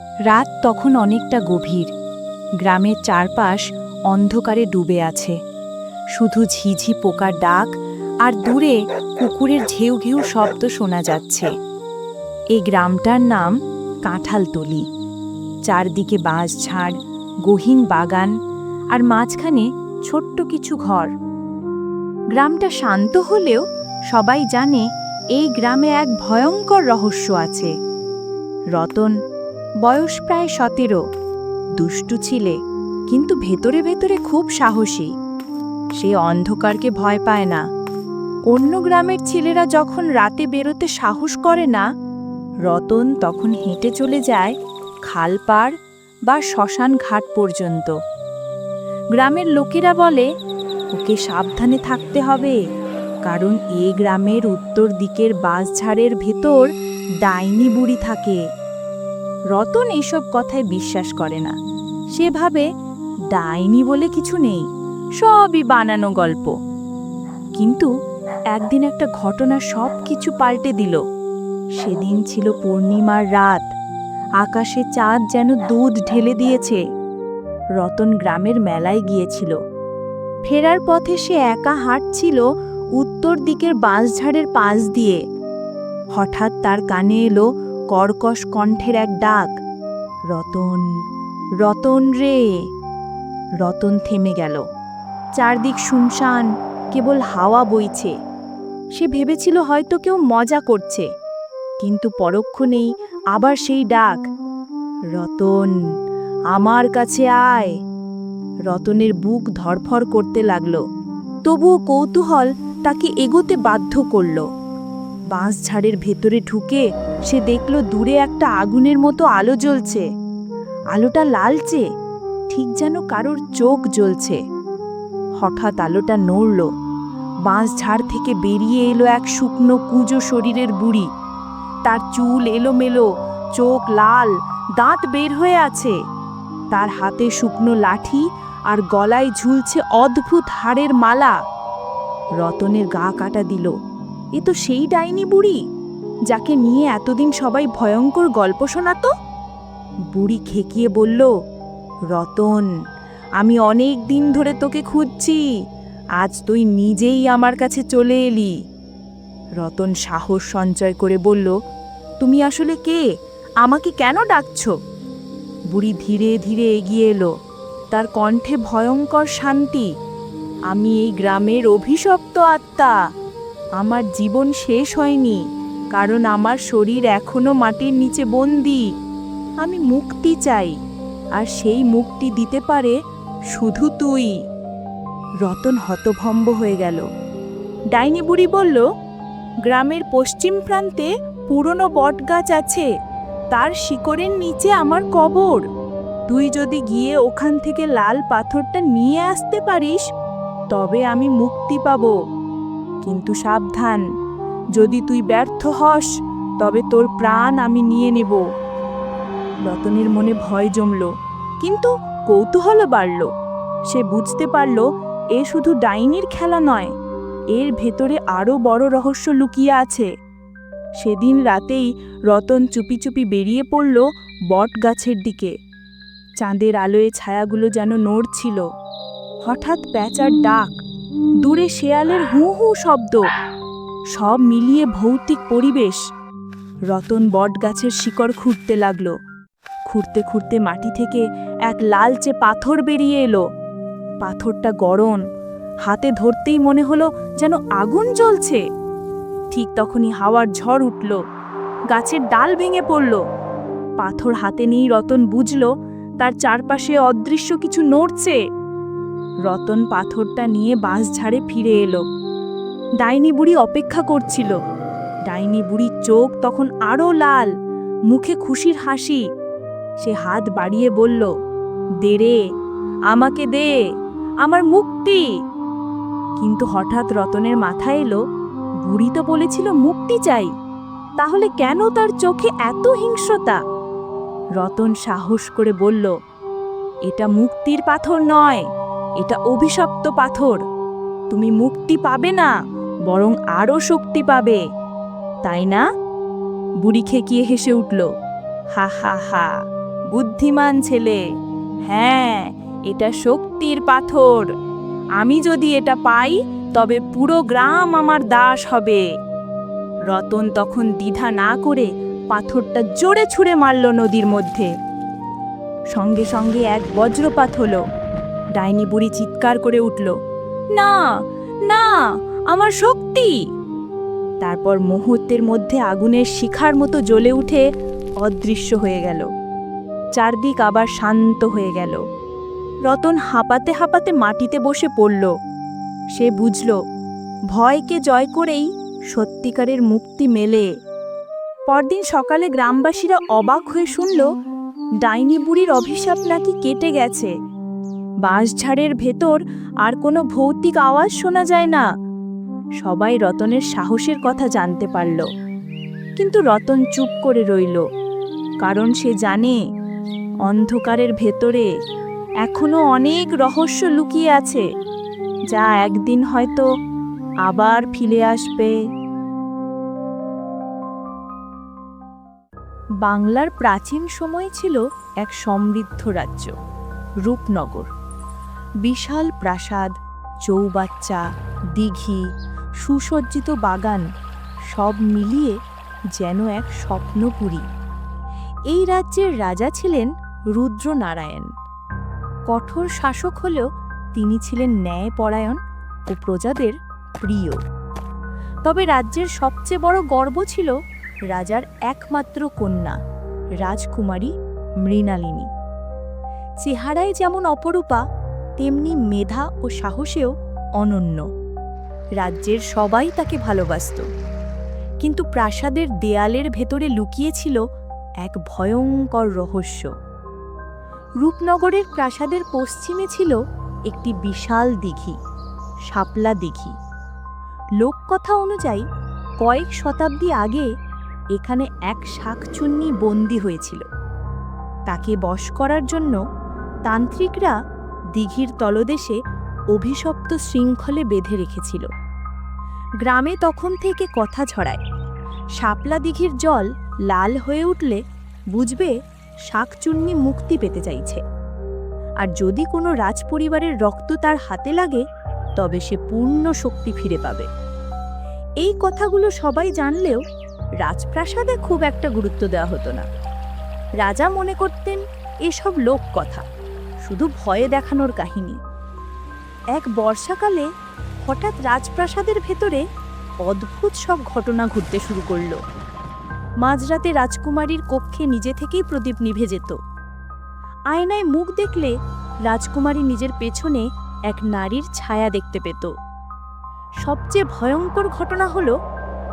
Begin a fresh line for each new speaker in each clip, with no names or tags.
রাত তখন অনেকটা গভীর। গ্রামের চারপাশ অন্ধকারে ডুবে আছে। শুধু ঝিঝি পোকার ডাক আর দূরে কুকুরের ঘেউ ঘেউ শব্দ শোনা যাচ্ছে। এই গ্রামটার নাম কাঁঠালতলি। চারদিকে বাঁশ বাঁশঝাড় গহীন বাগান আর মাঝখানে ছোট্ট কিছু ঘর। গ্রামটা শান্ত হলেও সবাই জানে এই গ্রামে এক ভয়ঙ্কর রহস্য আছে। রতন বয়স প্রায় সতেরো। দুষ্টু ছিলে, কিন্তু ভেতরে ভেতরে খুব সাহসী। সে অন্ধকারকে ভয় পায় না। অন্য গ্রামের ছেলেরা যখন রাতে বেরোতে সাহস করে না, রতন তখন হেঁটে চলে যায় খালপাড় বা শ্মশান ঘাট পর্যন্ত। গ্রামের লোকেরা বলে, ওকে সাবধানে থাকতে হবে, কারণ এ গ্রামের উত্তর দিকের বাঁশঝাড়ের ভেতর ডাইনি বুড়ি থাকে। রতন এইসব কথায় বিশ্বাস করে না। সে ভাবে ডাইনি বলে কিছু নেই, সবই বানানো গল্প। কিন্তু একদিন একটা ঘটনা সব কিছু পাল্টে দিল। সেদিন ছিল পূর্ণিমার রাত। আকাশে চাঁদ যেন দুধ ঢেলে দিয়েছে। রতন গ্রামের মেলায় গিয়েছিল। ফেরার পথে সে একা হাঁটছিল উত্তর দিকের বাঁশঝাড়ের পাশ দিয়ে। হঠাৎ তার কানে এলো কর্কশ কণ্ঠের এক ডাক, রতন রতন রে। রতন থেমে গেল। চারদিক শুনশান, কেবল হাওয়া বইছে। সে ভেবেছিল হয়তো কেউ মজা করছে, কিন্তু পরক্ষণেই আবার সেই ডাক, রতন, আমার কাছে আয়। রতনের বুক ধরফর করতে লাগল। তবুও কৌতূহল তাকে এগোতে বাধ্য করল। বাঁশঝাড়ের ভেতরে ঢুকে সে দেখল দূরে একটা আগুনের মতো আলো জ্বলছে। আলোটা লালচে, ঠিক যেন কারোর চোখ জ্বলছে। হঠাৎ আলোটা নড়ল। বাঁশ ঝাড় থেকে বেরিয়ে এলো এক শুকনো কুঁজো শরীরের বুড়ি। তার চুল এলোমেলো, চোখ লাল, দাঁত বের হয়ে আছে। তার হাতে শুকনো লাঠি আর গলায় ঝুলছে অদ্ভুত হাড়ের মালা। রতনের গা কাটা দিল। এ তো সেই ডাইনি বুড়ি, যাকে নিয়ে এতদিন সবাই ভয়ঙ্কর গল্প শোনাতো? বুড়ি খেকিয়ে বলল, রতন, আমি অনেক দিন ধরে তোকে খুঁজছি, আজ তুই নিজেই আমার কাছে চলে এলি। রতন সাহস সঞ্চয় করে বলল, তুমি আসলে কে? আমাকে কেন ডাকছো? বুড়ি ধীরে ধীরে এগিয়ে এলো, তার কণ্ঠে ভয়ঙ্কর শান্তি, আমি এই গ্রামের অভিশপ্ত আত্মা। আমার জীবন শেষ হয়নি, কারণ আমার শরীর এখনও মাটির নিচে বন্দি। আমি মুক্তি চাই, আর সেই মুক্তি দিতে পারে শুধু তুই। রতন হতভম্ব হয়ে গেল। ডাইনি বুড়ি বলল, গ্রামের পশ্চিম প্রান্তে পুরনো বটগাছ আছে, তার শিকড়ের নিচে আমার কবর। তুই যদি গিয়ে ওখান থেকে লাল পাথরটা নিয়ে আসতে পারিস, তবে আমি মুক্তি পাব। কিন্তু সাবধান। যদি তুই ব্যর্থ হস, তবে তোর প্রাণ আমি নিয়ে নেব। রতনের মনে ভয় জমল, কিন্তু কৌতূহলও বাড়ল। সে বুঝতে পারল, এ শুধু ডাইনির খেলা নয়, এর ভেতরে আরও বড় রহস্য লুকিয়ে আছে। সেদিন রাতেই রতন চুপি চুপি বেরিয়ে পড়ল বট গাছের দিকে। চাঁদের আলোয় ছায়াগুলো যেন নড়ছিল। হঠাৎ প্যাঁচার ডাক দূরে শেয়ালের হু হু শব্দ। সব মিলিয়ে ভৌতিক পরিবেশ। রতন বট গাছের শিকড় খুঁড়তে লাগল। খুঁড়তে খুঁড়তে মাটি থেকে এক লালচে পাথর বেরিয়ে এলো। পাথরটা গরম হাতে ধরতেই মনে হলো যেন আগুন জ্বলছে। ঠিক তখনই হাওয়ার ঝড় উঠল। গাছের ডাল ভেঙে পড়ল। পাথর হাতে নিয়েই রতন বুঝল, তার চারপাশে অদৃশ্য কিছু নড়ছে। রতন পাথরটা নিয়ে বাঁশঝাড়ে ফিরে এলো। ডাইনি বুড়ি অপেক্ষা করছিল। ডাইনি বুড়ির চোখ তখন আরও লাল, মুখে খুশির হাসি। সে হাত বাড়িয়ে বলল, দে রে, আমাকে দে, আমার মুক্তি। কিন্তু হঠাৎ রতনের মাথায় এলো, বুড়ি তো বলেছিল মুক্তি চাই। তাহলে কেন তার চোখে এত হিংস্রতা? রতন সাহস করে বলল, এটা মুক্তির পাথর নয় এটা অভিশপ্ত পাথর। তুমি মুক্তি পাবে না, বরং আরও শক্তি পাবে। তাই না? বুড়ি খেকিয়ে হেসে উঠল, হা হা হা, বুদ্ধিমান ছেলে। হ্যাঁ এটা শক্তির পাথর। আমি যদি এটা পাই, তবে পুরো গ্রাম আমার দাস হবে। রতন তখন দ্বিধা না করে পাথরটা জোরে ছুঁড়ে মারল নদীর মধ্যে। সঙ্গে সঙ্গে এক বজ্রপাত হলো। ডাইনি বুড়ি চিৎকার করে উঠল, না না, আমার শক্তি! তারপর মুহূর্তের মধ্যে আগুনের শিখার মতো জ্বলে উঠে অদৃশ্য হয়ে গেল। চারদিক আবার শান্ত হয়ে গেল। রতন হাঁপাতে হাঁপাতে মাটিতে বসে পড়ল। সে বুঝল, ভয়কে জয় করেই সত্যিকারের মুক্তি মেলে। পরদিন সকালে গ্রামবাসীরা অবাক হয়ে শুনল, ডাইনি বুড়ির অভিশাপ নাকি কেটে গেছে? বাঁশঝাড়ের ভেতর আর কোনো ভৌতিক আওয়াজ শোনা যায় না। সবাই রতনের সাহসের কথা জানতে পারল। কিন্তু রতন চুপ করে রইল, কারণ সে জানে অন্ধকারের ভেতরে এখনও অনেক রহস্য লুকিয়ে আছে, যা একদিন হয়তো আবার ফিরে আসবে। বাংলার প্রাচীন সময় ছিল এক সমৃদ্ধ রাজ্য, রূপনগর। বিশাল প্রাসাদ, চৌবাচ্চা, দিঘি, সুসজ্জিত বাগান, সব মিলিয়ে যেন এক স্বপ্নপুরী। এই রাজ্যের রাজা ছিলেন রুদ্রনারায়ণ। কঠোর শাসক হলেও তিনি ছিলেন ন্যায়পরায়ণ ও প্রজাদের প্রিয়। তবে রাজ্যের সবচেয়ে বড় গর্ব ছিল রাজার একমাত্র কন্যা, রাজকুমারী মৃণালিনী। চেহারায় যেমন অপরূপা তেমনি মেধা ও সাহসেও অনন্য। রাজ্যের সবাই তাকে ভালোবাসত। কিন্তু প্রাসাদের দেয়ালের ভেতরে লুকিয়েছিল এক ভয়ঙ্কর রহস্য। রূপনগরের প্রাসাদের পশ্চিমে ছিল একটি বিশাল দিঘি, শাপলা দিঘি। লোককথা অনুযায়ী কয়েক শতাব্দী আগে এখানে এক শাকচুন্নি বন্দী হয়েছিল। তাকে বশ করার জন্য তান্ত্রিকরা দিঘির তলদেশে অভিশপ্ত শৃঙ্খলে বেঁধে রেখেছিল। গ্রামে তখন থেকে কথা ছড়ায়। শাপলা দিঘির জল লাল হয়ে উঠলে বুঝবে শাকচুন্নি মুক্তি পেতে চাইছে। আর যদি কোনো রাজপরিবারের রক্ত তার হাতে লাগে, তবে সে পূর্ণ শক্তি ফিরে পাবে। এই কথাগুলো সবাই জানলেও রাজপ্রাসাদে খুব একটা গুরুত্ব দেওয়া হতো না। রাজা মনে করতেন, এসব লোক কথা। শুধু ভয়ে দেখানোর কাহিনী। এক বর্ষাকালে হঠাৎ রাজপ্রাসাদের ভেতরে অদ্ভুত সব ঘটনা ঘটতে শুরু করল। মাঝরাতে রাজকুমারীর কক্ষে নিজে থেকেই প্রদীপ নিভে যেত। আয়নায় মুখ দেখলে রাজকুমারী নিজের পেছনে এক নারীর ছায়া দেখতে পেত। সবচেয়ে ভয়ঙ্কর ঘটনা হলো,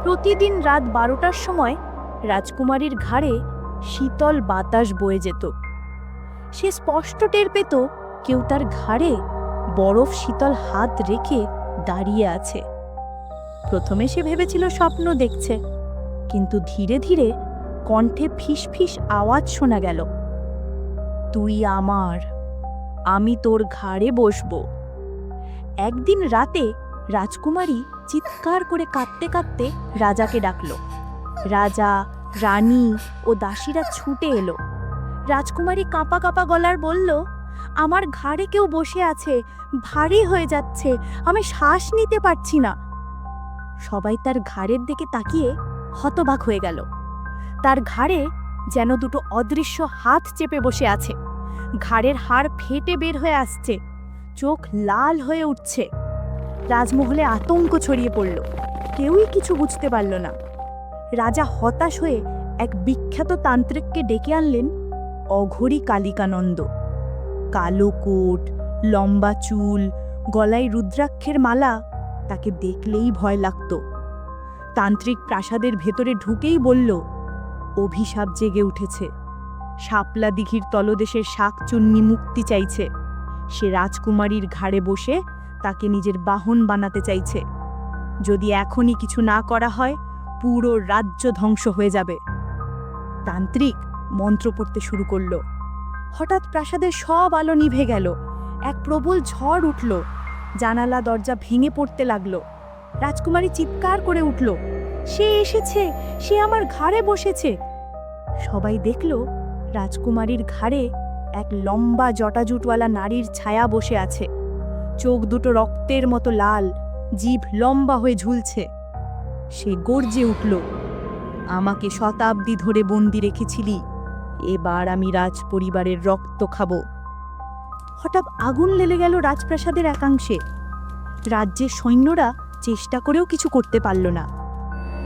প্রতিদিন রাত বারোটার সময় রাজকুমারীর ঘাড়ে শীতল বাতাস বয়ে যেত। সে স্পষ্ট টের পেত কেউ তার ঘাড়ে বরফ শীতল হাত রেখে দাঁড়িয়ে আছে। প্রথমে সে ভেবেছিল স্বপ্ন দেখছে, কিন্তু ধীরে ধীরে কণ্ঠে ফিসফিস আওয়াজ শোনা গেল, তুই আমার, আমি তোর ঘাড়ে বসব। একদিন রাতে রাজকুমারী চিৎকার করে কাঁদতে কাঁদতে রাজাকে ডাকল। রাজা, রানী ও দাসীরা ছুটে এলো। রাজকুমারী কাঁপা কাঁপা গলার বলল, আমার ঘাড়ে কেউ বসে আছে, ভারী হয়ে যাচ্ছে, আমি শ্বাস নিতে পারছি না। সবাই তার ঘাড়ের দিকে তাকিয়ে হতবাক হয়ে গেল। তার ঘাড়ে যেন দুটো অদৃশ্য হাত চেপে বসে আছে। ঘাড়ের হাড় ফেটে বের হয়ে আসছে। চোখ লাল হয়ে উঠছে। রাজমহলে আতঙ্ক ছড়িয়ে পড়ল। কেউই কিছু বুঝতে পারল না। রাজা হতাশ হয়ে এক বিখ্যাত তান্ত্রিককে ডেকে আনলেন অঘরী কালিকানন্দ। কালো কোট, লম্বা চুল, গলায় রুদ্রাক্ষের মালা, তাকে দেখলেই ভয় লাগতো। তান্ত্রিক প্রাসাদের ভেতরে ঢুকেই বলল, অভিশাপ জেগে উঠেছে। শাপলা দিঘির তলদেশের শাকচুন্নি মুক্তি চাইছে। সে রাজকুমারীর ঘাড়ে বসে তাকে নিজের বাহন বানাতে চাইছে। যদি এখনই কিছু না করা হয়, পুরো রাজ্য ধ্বংস হয়ে যাবে। তান্ত্রিক মন্ত্র পড়তে শুরু করল। হঠাৎ প্রাসাদের সব আলো নিভে গেল। এক প্রবল ঝড় উঠল। জানালা, দরজা ভেঙে পড়তে লাগল। রাজকুমারী চিৎকার করে উঠল, সে এসেছে! সে আমার ঘাড়ে বসেছে! সবাই দেখল, রাজকুমারীর ঘাড়ে এক লম্বা জটাজুটওয়ালা নারীর ছায়া বসে আছে। চোখ দুটো রক্তের মতো লাল, জিভ লম্বা হয়ে ঝুলছে। সে গর্জে উঠল, আমাকে শতাব্দী ধরে বন্দি রেখেছিলি এবার আমি রাজ পরিবারের রক্ত খাব। হঠাৎ আগুন লেলে গেল রাজপ্রাসাদের একাংশে। রাজ্যের সৈন্যরা চেষ্টা করেও কিছু করতে পারল না।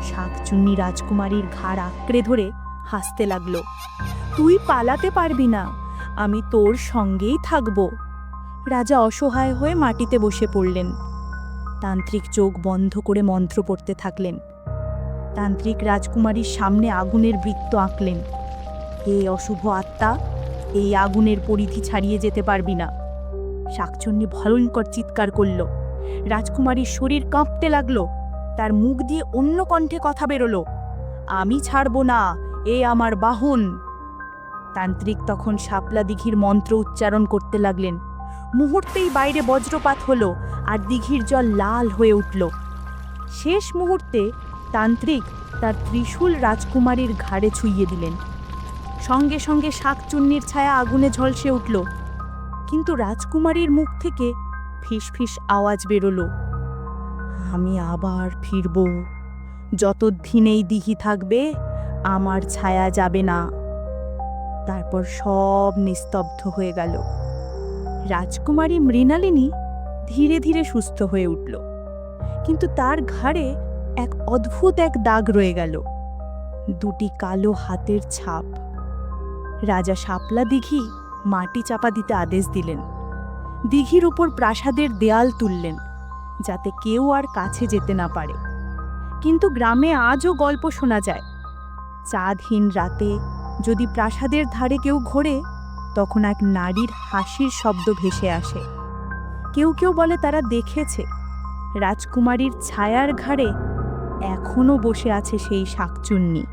শাকচুন্নি রাজকুমারীর ঘাড় আঁকড়ে ধরে হাসতে লাগল, তুই পালাতে পারবি না, আমি তোর সঙ্গেই থাকব। রাজা অসহায় হয়ে মাটিতে বসে পড়লেন। তান্ত্রিক চোখ বন্ধ করে মন্ত্র পড়তে থাকলেন। তান্ত্রিক রাজকুমারীর সামনে আগুনের বৃত্ত আঁকলেন। হে অশুভ আত্মা, এই আগুনের পরিধি ছাড়িয়ে যেতে পারবি না। শাকচন্নি ভয়ঙ্কর চিৎকার করল। রাজকুমারীর শরীর কাঁপতে লাগল। তার মুখ দিয়ে অন্য কণ্ঠে কথা বেরোলো। আমি ছাড়ব না, এ আমার বাহন। তান্ত্রিক তখন শাপলা দিঘির মন্ত্র উচ্চারণ করতে লাগলেন। মুহূর্তেই বাইরে বজ্রপাত হলো আর দিঘির জল লাল হয়ে উঠল। শেষ মুহূর্তে তান্ত্রিক তার ত্রিশূল রাজকুমারীর ঘাড়ে ছুঁইয়ে দিলেন। সঙ্গে সঙ্গে শাকচুন্নির ছায়া আগুনে ঝলসে উঠল। কিন্তু রাজকুমারীর মুখ থেকে ফিসফিস আওয়াজ বেরোলো। আমি আবার ফিরব। যতদিন এই দিঘি থাকবে, আমার ছায়া যাবে না। তারপর সব নিস্তব্ধ হয়ে গেল। রাজকুমারী মৃণালিনী ধীরে ধীরে সুস্থ হয়ে উঠল। কিন্তু তার ঘাড়ে এক অদ্ভুত এক দাগ রয়ে গেল। দুটি কালো হাতের ছাপ। রাজা শাপলা দিঘি মাটি চাপা দিতে আদেশ দিলেন। দিঘির উপর প্রাসাদের দেয়াল তুললেন, যাতে কেউ আর কাছে যেতে না পারে। কিন্তু গ্রামে আজও গল্প শোনা যায়। চাঁদহীন রাতে যদি প্রাসাদের ধারে কেউ ঘোরে, তখন এক নারীর হাসির শব্দ ভেসে আসে। কেউ কেউ বলে তারা দেখেছে, রাজকুমারীর ছায়ার ঘাড়ে এখনও বসে আছে সেই শাকচুন্নি।